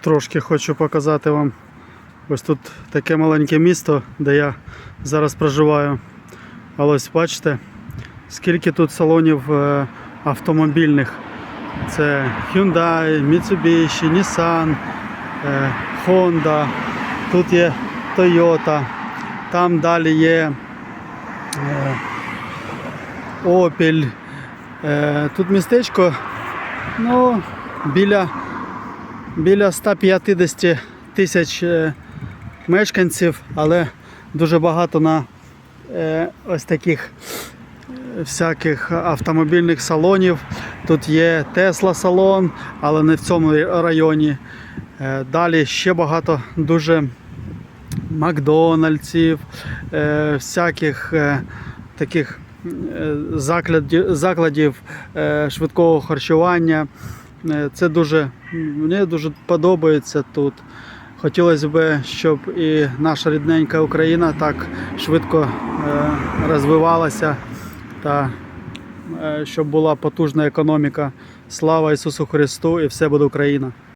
Трошки хочу показати вам. Ось тут таке маленьке місто, де я зараз проживаю. Але ось бачите, скільки тут салонів е, автомобільних. Це Hyundai, Mitsubishi, Nissan, е, Honda, тут є Toyota, там далі є е, Opel. Тут містечко ну, біля, біля 150 тисяч е, мешканців, але дуже багато на е, ось таких е, всяких автомобільних салонів. Тут є Тесла салон, але не в цьому районі. Далі ще багато дуже Макдональдсів, всяких таких закладів, швидкого харчування. Е, Це дуже, мені дуже подобається тут. Хотілося б, щоб і наша рідненька Україна так швидко е, розвивалася та е, щоб була потужна економіка. Слава Ісусу Христу і все буде Україна!